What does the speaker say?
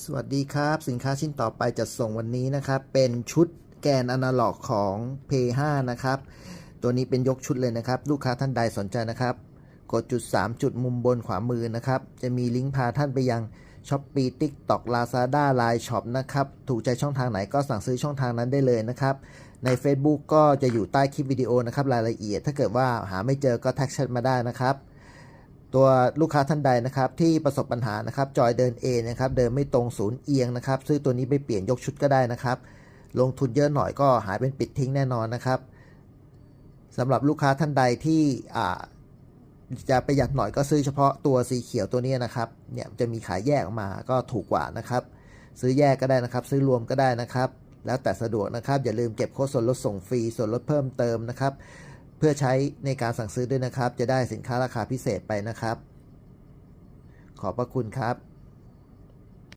สวัสดีครับ สินค้าชิ้นต่อไปจะส่งวันนี้นะครับ เป็นชุดแกนอนาล็อกของ P5 นะครับ ตัวนี้เป็นยกชุดเลยนะครับ ลูกค้าท่านใดสนใจนะครับ กดจุด 3 จุดมุมบนขวามือนะครับ จะมีลิงก์พาท่านไปยัง s h อ p e e TikTok Lazada Line Shop นะครับ ถูกใจช่องทางไหนก็สั่งซื้อช่องทางนั้นได้เลยนะครับ ใน Facebook ก็จะอยู่ใต้คลิปวิดีโอนะครับรายละเอียด ถ้าเกิดว่าหาไม่เจอก็แท็กแชทมาได้นะครับ ตัวลูกค้าท่านใดนะครับที่ประสบปัญหานะครับจอยเดินเองนะครับเดินไม่ตรงศูนย์เอียงนะครับซื้อตัวนี้ไปเปลี่ยนยกชุดก็ได้นะครับ ลงทุนเยอะหน่อยก็หายเป็นปิดทิ้งแน่นอนนะครับสำหรับลูกค้าท่านใดที่อ่าจะประหยัดหน่อยก็ซื้อเฉพาะตัวสีเขียวตัวนี้นะครับเนี่ยจะมีขายแยกออกมาก็ถูกกว่านะครับ ซื้อแยกก็ได้นะครับ ซื้อรวมก็ได้นะครับ แล้วแต่สะดวกนะครับ อย่าลืมเก็บโค้ดส่วนลดส่งฟรีส่วนลดเพิ่มเติมนะครับ พื่อใช้ในการสั่งซื้อด้วยนะครับ จะได้สินค้าราคาพิเศษไปนะครับ ขอบพระคุณครับ